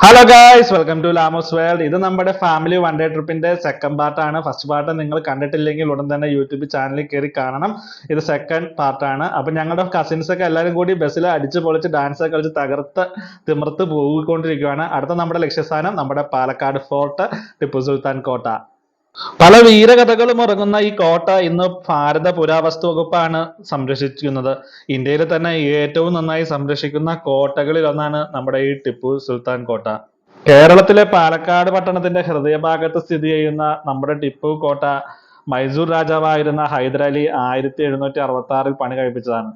Hello guys welcome to Lamos world ഇത് നമ്മുടെ family one day ട്രിപ്പിന്റെ സെക്കൻഡ് പാർട്ടാണ് ഫസ്റ്റ് പാർട്ട് നിങ്ങൾ കണ്ടിട്ടില്ലെങ്കിൽ ഉടൻ തന്നെ യൂട്യൂബ് ചാനലിൽ കയറി കാണണം. ഇത് സെക്കൻഡ് പാർട്ടാണ് അപ്പൊ ഞങ്ങളുടെ കസിൻസ് ഒക്കെ എല്ലാവരും കൂടി ബസ്സിൽ അടിച്ച് പൊളിച്ച് ഡാൻസ് ഒക്കെ കളിച്ച് തകർത്ത് തിമിർത്ത് പോയിക്കൊണ്ടിരിക്കുകയാണ് അടുത്ത നമ്മുടെ ലക്ഷ്യസ്ഥാനം നമ്മുടെ പാലക്കാട് ഫോർട്ട് ടിപ്പു സുൽത്താൻ കോട്ട പല വീരകഥകളും ഉറങ്ങുന്ന ഈ കോട്ട ഇന്ന് ഭാരത പുരാവസ്തു വകുപ്പാണ് സംരക്ഷിക്കുന്നത് ഇന്ത്യയിൽ തന്നെ ഏറ്റവും നന്നായി സംരക്ഷിക്കുന്ന കോട്ടകളിൽ ഒന്നാണ് നമ്മുടെ ഈ ടിപ്പു സുൽത്താൻ കോട്ട. കേരളത്തിലെ പാലക്കാട് പട്ടണത്തിന്റെ ഹൃദയഭാഗത്ത് സ്ഥിതി ചെയ്യുന്ന നമ്മുടെ ടിപ്പു കോട്ട മൈസൂർ രാജാവായിരുന്ന ഹൈദരാലി ആയിരത്തി എഴുന്നൂറ്റി അറുപത്തി ആറിൽ പണി കഴിപ്പിച്ചതാണ്.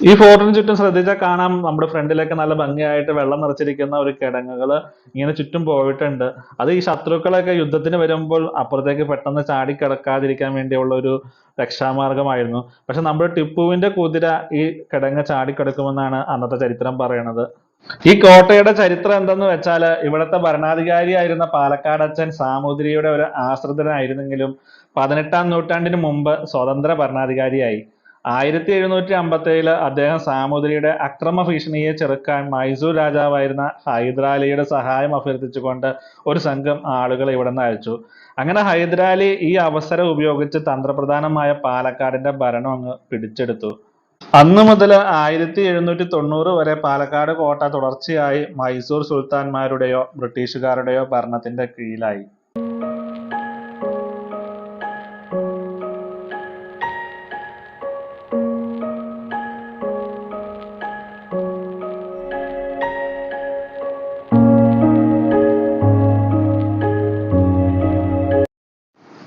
ഈ ഫോർട്ടിന് ചുറ്റും ശ്രദ്ധിച്ചാൽ കാണാം. നമ്മുടെ ഫ്രണ്ടിലേക്ക് നല്ല ഭംഗിയായിട്ട് വെള്ളം നിറച്ചിരിക്കുന്ന ഒരു കിടങ്ങുകൾ ഇങ്ങനെ ചുറ്റും പോയിട്ടുണ്ട്. അത് ഈ ശത്രുക്കളൊക്കെ യുദ്ധത്തിന് വരുമ്പോൾ അപ്പുറത്തേക്ക് പെട്ടെന്ന് ചാടിക്കിടക്കാതിരിക്കാൻ വേണ്ടിയുള്ള ഒരു രക്ഷാമാർഗമായിരുന്നു. പക്ഷെ നമ്മുടെ ടിപ്പുവിന്റെ കുതിര ഈ കിടങ്ങ് ചാടിക്കിടക്കുമെന്നാണ് അന്നത്തെ ചരിത്രം പറയണത്. ഈ കോട്ടയുടെ ചരിത്രം എന്തെന്ന് വെച്ചാൽ ഇവിടുത്തെ ഭരണാധികാരിയായിരുന്ന പാലക്കാട് അച്ഛൻ സാമൂതിരിയുടെ ഒരു ആശ്രിതനായിരുന്നെങ്കിലും പതിനെട്ടാം നൂറ്റാണ്ടിന് മുമ്പ് സ്വതന്ത്ര ഭരണാധികാരിയായി. ആയിരത്തി എഴുന്നൂറ്റി അമ്പത്തി ഏഴിൽ അദ്ദേഹം സാമൂതിരിയുടെ അക്രമ ഭീഷണിയെ ചെറുക്കാൻ മൈസൂർ രാജാവായിരുന്ന ഹൈദരാലിയുടെ സഹായം അഭ്യർത്ഥിച്ചുകൊണ്ട് ഒരു സംഘം ആളുകളെ ഇവിടെ നിന്ന് അയച്ചു. അങ്ങനെ ഹൈദരാലി ഈ അവസരം ഉപയോഗിച്ച് തന്ത്രപ്രധാനമായ പാലക്കാടിന്റെ ഭരണം അങ്ങ് പിടിച്ചെടുത്തു. അന്നു മുതൽ ആയിരത്തി എഴുന്നൂറ്റി തൊണ്ണൂറ് വരെ പാലക്കാട് കോട്ട തുടർച്ചയായി മൈസൂർ സുൽത്താൻമാരുടെയോ ബ്രിട്ടീഷുകാരുടെയോ ഭരണത്തിന്റെ കീഴിലായി.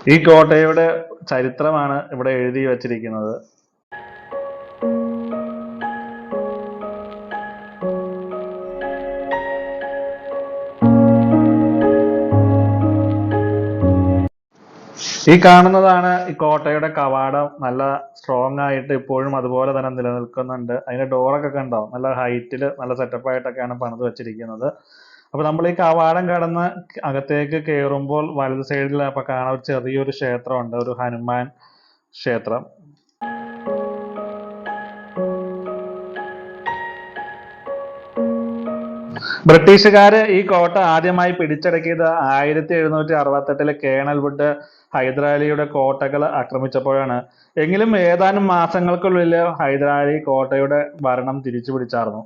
ഈ കോട്ടയുടെ ചരിത്രമാണ് ഇവിടെ എഴുതി വച്ചിരിക്കുന്നത്. ഈ കാണുന്നതാണ് ഈ കോട്ടയുടെ കവാടം. നല്ല സ്ട്രോങ് ആയിട്ട് ഇപ്പോഴും അതുപോലെ തന്നെ നിലനിൽക്കുന്നുണ്ട്. അതിന്റെ ഡോറൊക്കെ കണ്ടോ? നല്ല ഹൈറ്റിൽ നല്ല സെറ്റപ്പ് ആയിട്ടൊക്കെയാണ് പണിത് വെച്ചിരിക്കുന്നത്. അപ്പൊ നമ്മൾ ഈ കവാടം കടന്ന് അകത്തേക്ക് കയറുമ്പോൾ വലത് സൈഡിൽ അപ്പൊ കാണാൻ ഒരു ചെറിയൊരു ക്ഷേത്രമുണ്ട് ഒരു ഹനുമാൻ ക്ഷേത്രം. ബ്രിട്ടീഷുകാര് ഈ കോട്ട ആദ്യമായി പിടിച്ചടക്കിയത് ആയിരത്തി എഴുന്നൂറ്റി അറുപത്തെട്ടിലെ കേണൽ വുഡ് ഹൈദരാലിയുടെ കോട്ടകൾ ആക്രമിച്ചപ്പോഴാണ്. എങ്കിലും ഏതാനും മാസങ്ങൾക്കുള്ളിൽ ഹൈദരാലി കോട്ടയുടെ ഭരണം തിരിച്ചു പിടിച്ചാർന്നു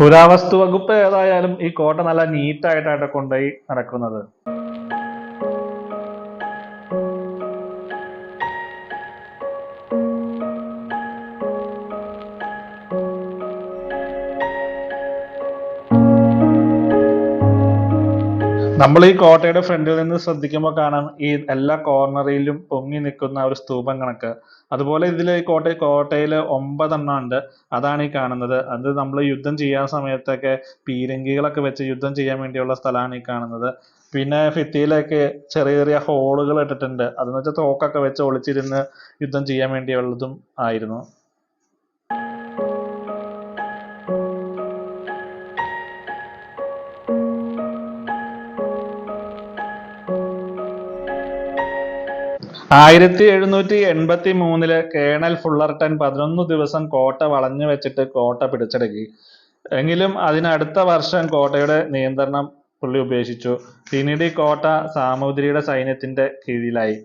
പുരാവസ്തു വകുപ്പ് ഏതായാലും ഈ കോട്ട നല്ല നീറ്റായിട്ടാണ് കൊണ്ടുപോയി നടക്കുന്നത്. നമ്മൾ ഈ കോട്ടയുടെ ഫ്രണ്ടിൽ നിന്ന് ശ്രദ്ധിക്കുമ്പോൾ കാണാം ഈ എല്ലാ കോർണറിലും പൊങ്ങി നിൽക്കുന്ന ഒരു സ്തൂപം കണക്ക്. അതുപോലെ ഇതിൽ ഈ കോട്ട കോട്ടയിൽ ഒമ്പതെണ്ണം ഉണ്ട്. അതാണ് ഈ കാണുന്നത്. അത് നമ്മൾ യുദ്ധം ചെയ്യാൻ സമയത്തൊക്കെ പീരങ്കികളൊക്കെ വെച്ച് യുദ്ധം ചെയ്യാൻ വേണ്ടിയുള്ള സ്ഥലമാണ് ഈ കാണുന്നത്. പിന്നെ ഭിത്തിയിലൊക്കെ ചെറിയ ചെറിയ ഹോളുകൾ ഇട്ടിട്ടുണ്ട്. അതെന്ന് വെച്ചാൽ തോക്കൊക്കെ വെച്ച് ഒളിച്ചിരുന്ന് യുദ്ധം ചെയ്യാൻ വേണ്ടിയുള്ളതും ആയിരുന്നു. ആയിരത്തി എഴുന്നൂറ്റി എൺപത്തി മൂന്നിൽ കേണൽ ഫുള്ളർട്ടൻ പതിനൊന്ന് ദിവസം കോട്ട വളഞ്ഞു വെച്ചിട്ട് കോട്ട പിടിച്ചടക്കി. എങ്കിലും അതിനടുത്ത വർഷം കോട്ടയുടെ നിയന്ത്രണം പുള്ളി ഉപേക്ഷിച്ചു. പിന്നീട് ഈ കോട്ട സാമൂതിരിയുടെ സൈന്യത്തിന്റെ കീഴിലായി.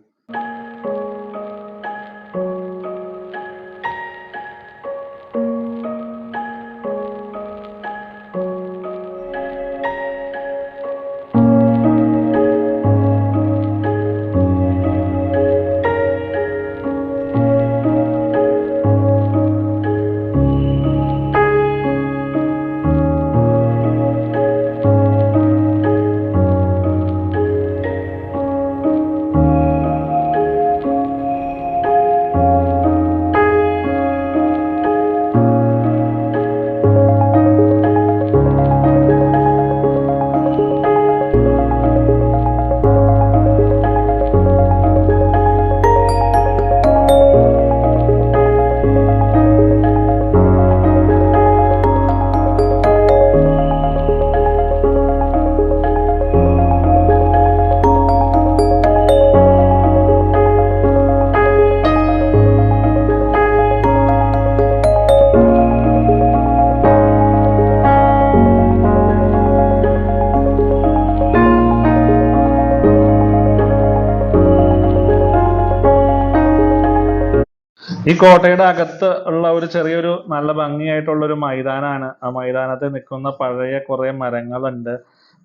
കോട്ടയുടെ അകത്ത് ഉള്ള ഒരു ചെറിയൊരു നല്ല ഭംഗിയായിട്ടുള്ള ഒരു മൈതാനാണ്. ആ മൈതാനത്ത് നിൽക്കുന്ന പഴയ കുറെ മരങ്ങളുണ്ട്.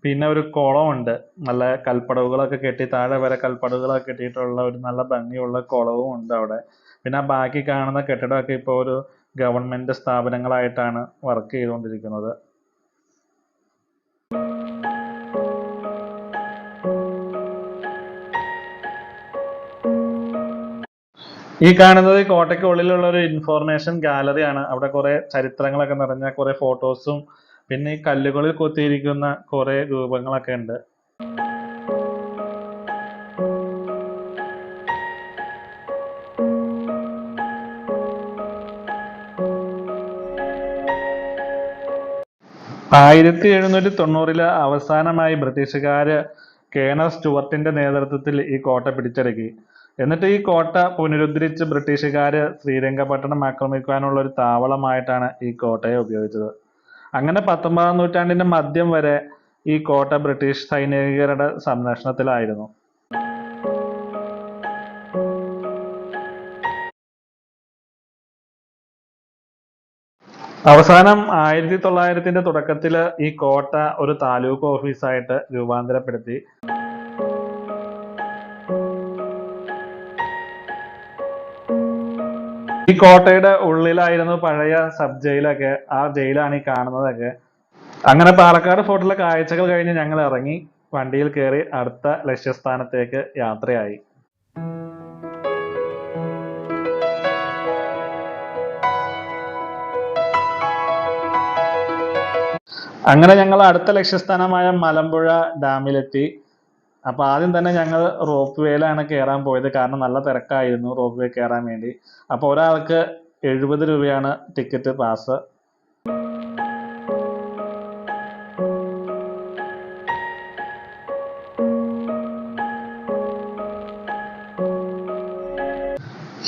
പിന്നെ ഒരു കുളമുണ്ട്. നല്ല കൽപ്പടവുകളൊക്കെ കെട്ടി താഴെ വരെ കൽപ്പടവുകളൊക്കെ കെട്ടിയിട്ടുള്ള ഒരു നല്ല ഭംഗിയുള്ള കുളവും ഉണ്ട് അവിടെ. പിന്നെ ആ ബാക്കി കാണുന്ന കെട്ടിടമൊക്കെ ഇപ്പോൾ ഒരു ഗവൺമെന്റ് സ്ഥാപനങ്ങളായിട്ടാണ് വർക്ക് ചെയ്തുകൊണ്ടിരിക്കുന്നത്. ഈ കാണുന്നത് കോട്ടയ്ക്കുള്ളിലുള്ള ഒരു ഇൻഫോർമേഷൻ ഗാലറിയാണ് അവിടെ കുറെ ചരിത്രങ്ങളൊക്കെ നിറഞ്ഞ കുറെ ഫോട്ടോസും പിന്നെ കല്ലുകളിൽ കൊത്തിയിരിക്കുന്ന കുറെ രൂപങ്ങളൊക്കെ ഉണ്ട്. ആയിരത്തി എഴുന്നൂറ്റി തൊണ്ണൂറിൽ അവസാനമായി ബ്രിട്ടീഷുകാര് കേണൽ സ്റ്റുവർട്ടിന്റെ നേതൃത്വത്തിൽ ഈ കോട്ട പിടിച്ചടക്കി. എന്നിട്ട് ഈ കോട്ട പുനരുദ്ധരിച്ച് ബ്രിട്ടീഷുകാർ ശ്രീരംഗപട്ടണം ആക്രമിക്കാനുള്ള ഒരു താവളമായിട്ടാണ് ഈ കോട്ടയെ ഉപയോഗിച്ചത്. അങ്ങനെ പത്തൊമ്പതാം നൂറ്റാണ്ടിന്റെ മധ്യം വരെ ഈ കോട്ട ബ്രിട്ടീഷ് സൈനികരുടെ സംരക്ഷണത്തിലായിരുന്നു. അവസാനം ആയിരത്തി തൊള്ളായിരത്തിന്റെ തുടക്കത്തിൽ ഈ കോട്ട ഒരു താലൂക്ക് ഓഫീസായിട്ട് രൂപാന്തരപ്പെടുത്തി. കോട്ടയുടെ ഉള്ളിലായിരുന്നു പഴയ സബ് ജയിലൊക്കെ ആ ജയിലാണ് ഈ കാണുന്നതൊക്കെ. അങ്ങനെ പാലക്കാട് ഫോർട്ടിലെ കാഴ്ചകൾ കഴിഞ്ഞ് ഞങ്ങൾ ഇറങ്ങി വണ്ടിയിൽ കയറി അടുത്ത ലക്ഷ്യസ്ഥാനത്തേക്ക് യാത്രയായി. അങ്ങനെ ഞങ്ങൾ അടുത്ത ലക്ഷ്യസ്ഥാനമായ മലമ്പുഴ ഡാമിലെത്തി. അപ്പൊ ആദ്യം തന്നെ ഞങ്ങൾ റോപ്പ് വേയിലാണ് കയറാൻ പോയത്. കാരണം നല്ല തിരക്കായിരുന്നു റോപ്പ് വേ കയറാൻ വേണ്ടി. അപ്പൊ ഒരാൾക്ക് എഴുപത് രൂപയാണ് ടിക്കറ്റ് പാസ്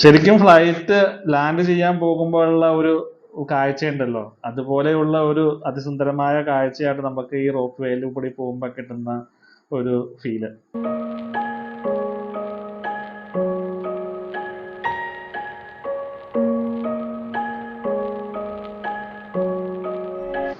ശരിക്കും ഫ്ലൈറ്റ് ലാൻഡ് ചെയ്യാൻ പോകുമ്പോഴുള്ള ഒരു കാഴ്ചയുണ്ടല്ലോ. അതുപോലെയുള്ള ഒരു അതിസുന്ദരമായ കാഴ്ചയാണ് നമുക്ക് ഈ റോപ്പ് വേയിൽ കൂടി പോകുമ്പോൾ കിട്ടുന്ന ഒരു ഫീൽ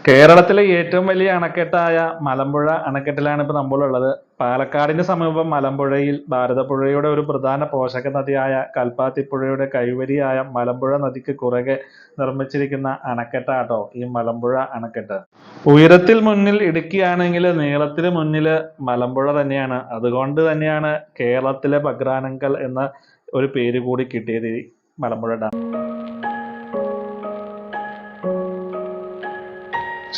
കേരളത്തിലെ ഏറ്റവും വലിയ അണക്കെട്ടായ മലമ്പുഴ അണക്കെട്ടിലാണ് ഇപ്പോൾ നമ്മളുള്ളത് പാലക്കാടിന് സമീപം മലമ്പുഴയിൽ ഭാരതപ്പുഴയുടെ ഒരു പ്രധാന പോഷക നദിയായ കൽപ്പാത്തിപ്പുഴയുടെ കൈവരിയായ മലമ്പുഴ നദിക്ക് കുറുകെ നിർമ്മിച്ചിരിക്കുന്ന അണക്കെട്ടാട്ടോ ഈ മലമ്പുഴ അണക്കെട്ട്. ഉയരത്തിൽ മുന്നിൽ ഇടുക്കിയാണെങ്കിൽ നീളത്തിന് മുന്നിൽ മലമ്പുഴ തന്നെയാണ്. അതുകൊണ്ട് തന്നെയാണ് കേരളത്തിലെ ഭഗ്രാനങ്കൽ എന്ന ഒരു പേര് കൂടി കിട്ടിയത് മലമ്പുഴ ഡാം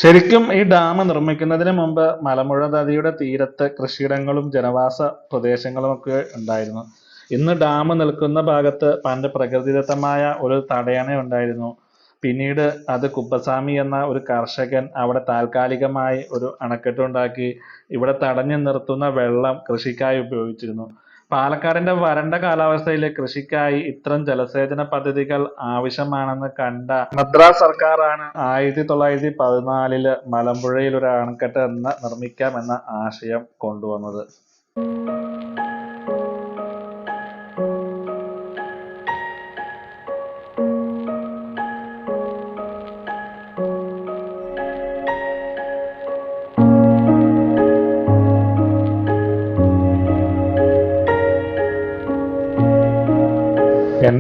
ശരിക്കും ഈ ഡാം നിർമ്മിക്കുന്നതിന് മുമ്പ് മലമ്പുഴ നദിയുടെ തീരത്ത് കൃഷിയിടങ്ങളും ജനവാസ പ്രദേശങ്ങളും ഒക്കെ ഉണ്ടായിരുന്നു. ഇന്ന് ഡാം നിൽക്കുന്ന ഭാഗത്ത് പണ്ട് പ്രകൃതിദത്തമായ ഒരു തടയണ ഉണ്ടായിരുന്നു. പിന്നീട് അത് കുപ്പസ്വാമി എന്ന ഒരു കർഷകൻ അവിടെ താൽക്കാലികമായി ഒരു അണക്കെട്ടുണ്ടാക്കി ഇവിടെ തടഞ്ഞു നിർത്തുന്ന വെള്ളം കൃഷിക്കായി ഉപയോഗിച്ചിരുന്നു. പാലക്കാടിന്റെ വരണ്ട കാലാവസ്ഥയിൽ കൃഷിക്കായി ഇത്തരം ജലസേചന പദ്ധതികൾ ആവശ്യമാണെന്ന് കണ്ട മദ്രാസ് സർക്കാരാണ് ആയിരത്തി തൊള്ളായിരത്തി പതിനാലിൽ മലമ്പുഴയിൽ ഒരു അണക്കെട്ട് എന്ന നിർമ്മിക്കാം എന്ന ആശയം കൊണ്ടുവന്നത്.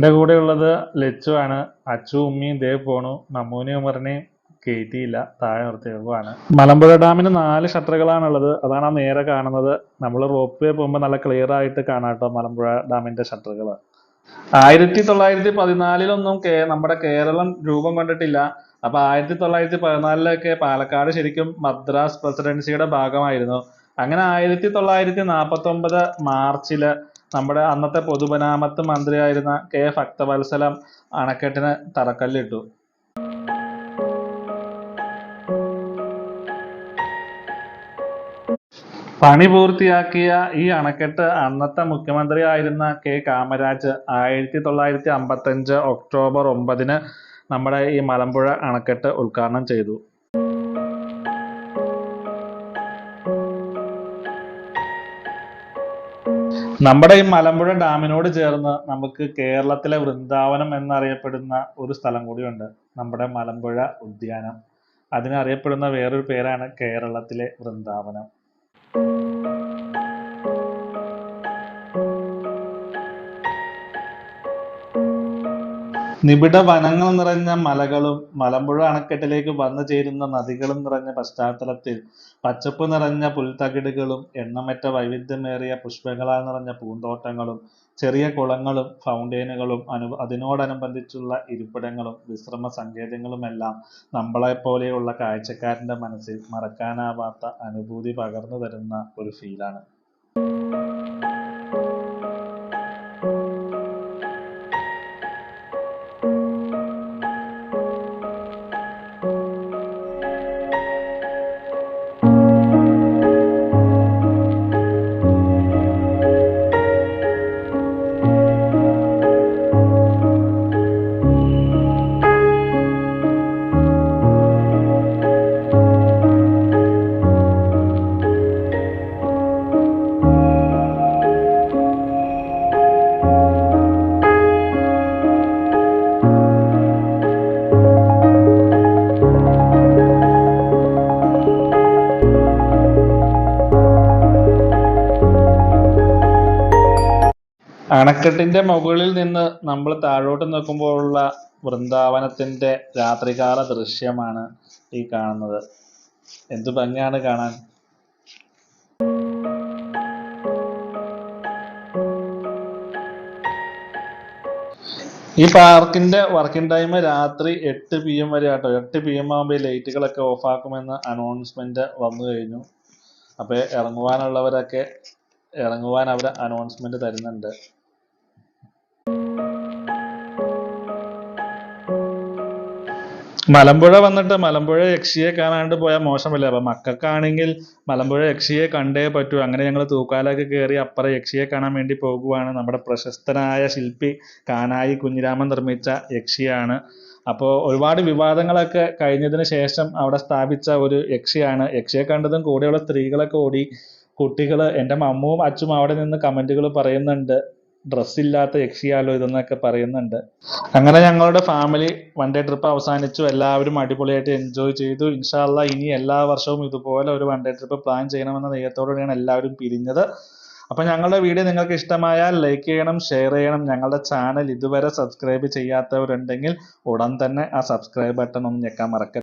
എന്റെ കൂടെ ഉള്ളത് ലച്ചു ആണ് അച്ചു ഉമ്മിയും ദേവ് പോണു. നമ്മൂനിയും ഉമറിനെയും കയറ്റിയില്ല താഴെ നിർത്തിയേക്കുവാണ് മലമ്പുഴ ഡാമിന് നാല് ഷട്ടറുകളാണുള്ളത്. അതാണ് ആ നേരെ കാണുന്നത്. നമ്മൾ റോപ്പ് വേ പോകുമ്പോൾ നല്ല ക്ലിയർ ആയിട്ട് കാണാം കേട്ടോ മലമ്പുഴ ഡാമിന്റെ ഷട്ടറുകൾ ആയിരത്തി തൊള്ളായിരത്തി പതിനാലിലൊന്നും കേ നമ്മുടെ കേരളം രൂപം കൊണ്ടിട്ടില്ല. അപ്പൊ ആയിരത്തി തൊള്ളായിരത്തി പതിനാലിലൊക്കെ പാലക്കാട് ശരിക്കും മദ്രാസ് പ്രസിഡൻസിയുടെ ഭാഗമായിരുന്നു. അങ്ങനെ ആയിരത്തി തൊള്ളായിരത്തി നാൽപ്പത്തി ഒമ്പത് മാർച്ചിൽ നമ്മുടെ അന്നത്തെ പൊതുമരാമത്ത് മന്ത്രിയായിരുന്ന കെ ഭക്തവത്സലം അണക്കെട്ടിന് തറക്കല്ലിട്ടു. പണി പൂർത്തിയാക്കിയ ഈ അണക്കെട്ട് അന്നത്തെ മുഖ്യമന്ത്രിയായിരുന്ന കെ കാമരാജ് ആയിരത്തി തൊള്ളായിരത്തി അമ്പത്തഞ്ച് ഒക്ടോബർ ഒമ്പതിന് നമ്മുടെ ഈ മലമ്പുഴ അണക്കെട്ട് ഉദ്ഘാടനം ചെയ്തു. നമ്മുടെ ഈ മലമ്പുഴ ഡാമിനോട് ചേർന്ന് നമുക്ക് കേരളത്തിലെ വൃന്ദാവനം എന്നറിയപ്പെടുന്ന ഒരു സ്ഥലം കൂടിയുണ്ട്. നമ്മുടെ മലമ്പുഴ ഉദ്യാനം. അതിനറിയപ്പെടുന്ന വേറൊരു പേരാണ് കേരളത്തിലെ വൃന്ദാവനം. നിബിഡ വനങ്ങൾ നിറഞ്ഞ മലകളും മലമ്പുഴ അണക്കെട്ടിലേക്ക് വന്നു ചേരുന്ന നദികളും നിറഞ്ഞ പശ്ചാത്തലത്തിൽ പച്ചപ്പ് നിറഞ്ഞ പുൽത്തകിടുകളും എണ്ണമറ്റ വൈവിധ്യമേറിയ പുഷ്പങ്ങളാൽ നിറഞ്ഞ പൂന്തോട്ടങ്ങളും ചെറിയ കുളങ്ങളും ഫൗണ്ടെയിനുകളും അനു അതിനോടനുബന്ധിച്ചുള്ള ഇരിപ്പിടങ്ങളും വിശ്രമ സങ്കേതങ്ങളുമെല്ലാം നമ്മളെപ്പോലെയുള്ള കാഴ്ചക്കാരന്റെ മനസ്സിൽ മറക്കാനാവാത്ത അനുഭൂതി പകർന്നു തരുന്ന ഒരു ഫീലാണ് അണക്കെട്ടിന്റെ മുകളിൽ നിന്ന് നമ്മൾ താഴോട്ട് നോക്കുമ്പോഴുള്ള വൃന്ദാവനത്തിന്റെ രാത്രികാല ദൃശ്യമാണ് ഈ കാണുന്നത്. എന്ത് ഭംഗിയാണ് കാണാൻ? ഈ പാർക്കിന്റെ വർക്കിംഗ് ടൈം രാത്രി എട്ട് പി എം വരെ ആട്ടോ. എട്ട് പി എം ആകുമ്പോൾ ലൈറ്റുകളൊക്കെ ഓഫ് ആക്കുമെന്ന് അനൗൺസ്മെന്റ് വന്നു കഴിഞ്ഞു. അപ്പോൾ ഇറങ്ങുവാനുള്ളവരൊക്കെ ഇറങ്ങുവാൻ അവർ അനൗൺസ്മെന്റ് തരുന്നുണ്ട്. മലമ്പുഴ വന്നിട്ട് മലമ്പുഴ യക്ഷിയെ കാണാണ്ട് പോയാൽ മോശമല്ലേ? അപ്പൊ മക്കൾക്കാണെങ്കിൽ മലമ്പുഴ യക്ഷിയെ കണ്ടേ പറ്റൂ. അങ്ങനെ ഞങ്ങൾ തൂക്കാലൊക്കെ കയറി അപ്പുറം യക്ഷിയെ കാണാൻ വേണ്ടി പോകുവാണ്. നമ്മുടെ പ്രശസ്തനായ ശില്പി കാനായി കുഞ്ഞിരാമൻ നിർമ്മിച്ച യക്ഷിയാണ്. അപ്പോൾ ഒരുപാട് വിവാദങ്ങളൊക്കെ കഴിഞ്ഞതിന് ശേഷം അവിടെ സ്ഥാപിച്ച ഒരു യക്ഷിയാണ്. യക്ഷിയെ കണ്ടതും കൂടെയുള്ള സ്ത്രീകളൊക്കെ ഓടി കുട്ടികൾ എന്റെ മമ്മുവും അച്ഛനും അവിടെ നിന്ന് കമന്റുകൾ പറയുന്നുണ്ട്. ഡ്രസ് ഇല്ലാത്ത യക്ഷിയാലോ ഇതെന്നൊക്കെ പറയുന്നുണ്ട്. അങ്ങനെ ഞങ്ങളുടെ ഫാമിലി വൺ ഡേ ട്രിപ്പ് അവസാനിച്ചു. എല്ലാവരും അടിപൊളിയായിട്ട് എൻജോയ് ചെയ്തു. ഇൻഷാല്ല ഇനി എല്ലാ വർഷവും ഇതുപോലെ ഒരു വൺ ഡേ ട്രിപ്പ് പ്ലാൻ ചെയ്യണമെന്ന നെയ്യത്തോടെയാണ് എല്ലാവരും പിരിഞ്ഞത്. അപ്പൊ ഞങ്ങളുടെ വീഡിയോ നിങ്ങൾക്ക് ഇഷ്ടമായാൽ ലൈക്ക് ചെയ്യണം ഷെയർ ചെയ്യണം. ഞങ്ങളുടെ ചാനൽ ഇതുവരെ സബ്സ്ക്രൈബ് ചെയ്യാത്തവരുണ്ടെങ്കിൽ ഉടൻ തന്നെ ആ സബ്സ്ക്രൈബ് ബട്ടൺ ഒന്ന് ഞെക്കാൻ മറക്കരുത്.